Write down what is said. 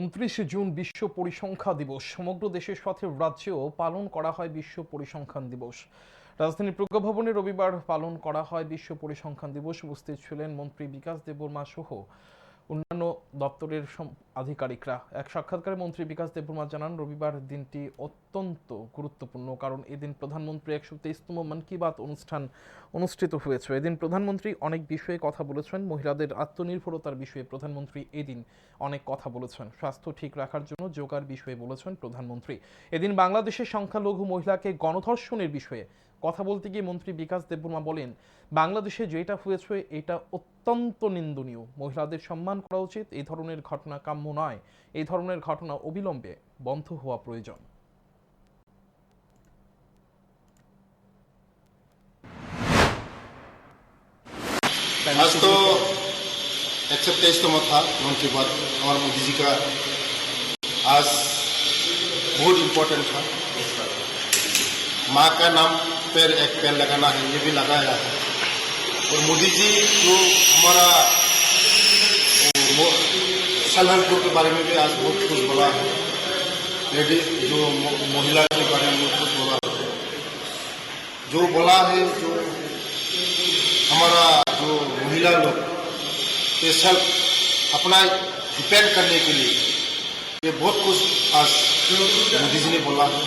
উনত্রিশে জুন বিশ্ব পরিসংখ্যা দিবস। সমগ্র দেশের সাথে রাজ্যেও পালন করা হয় বিশ্ব পরিসংখ্যান দিবস। রাজধানীর প্রজ্ঞাভবনে রবিবার পালন করা হয় বিশ্ব পরিসংখ্যান দিবস। উপস্থিত ছিলেন মন্ত্রী বিকাশ দেববর্মা সহ অন্যান্য দপ্তরের আধিকারিকরা এক সাক্ষাৎকারে মন্ত্রী বিকাশ দেববর্মা জানান, রবিবার দিনটি অত্যন্ত গুরুত্বপূর্ণ কারণ এদিন প্রধানমন্ত্রী একশো তেইশতম মন কি বাত অনুষ্ঠান অনুষ্ঠিত হয়েছে। এদিন প্রধানমন্ত্রী অনেক বিষয়ে কথা বলেছেন, মহিলাদের আত্মনির্ভরতার বিষয়ে প্রধানমন্ত্রী এদিন অনেক কথা বলেছেন। স্বাস্থ্য ঠিক রাখার জন্য যোগার বিষয়ে বলেছেন প্রধানমন্ত্রী। এদিন বাংলাদেশের সংখ্যালঘু মহিলাকে গণধর্ষণের বিষয়ে কথা বলতে গিয়ে মন্ত্রী বিকাশ দেববর্মা বলেন, বাংলাদেশে যেটা হয়েছে এটা অত্যন্ত নিন্দনীয়। মহিলাদের সম্মান করা উচিত ধরনের ঘটনা কাম্য নয় এই ধরনের ঘটনা অবিলম্বে বন্ধ হওয়া প্রয়োজন आज तो एक सौ तेईसतम था मन की बात हमारे मोदी जी का आज बहुत इम्पोर्टेंट था माँ का नाम पर एक पेड़ लगाना है ये भी लगाया है और मोदी जी जो हमारा सेल्फ ग्रुप के बारे में भी आज बहुत कुछ बोला है। लेडीज़ जो महिला के बारे में कुछ बोला है। जो बोला है, जो हमारा जो महिला लोग, ये सेल्फ अपना डिपेंड करने के लिए ये बहुत कुछ आज मोदी जी ने बोला है।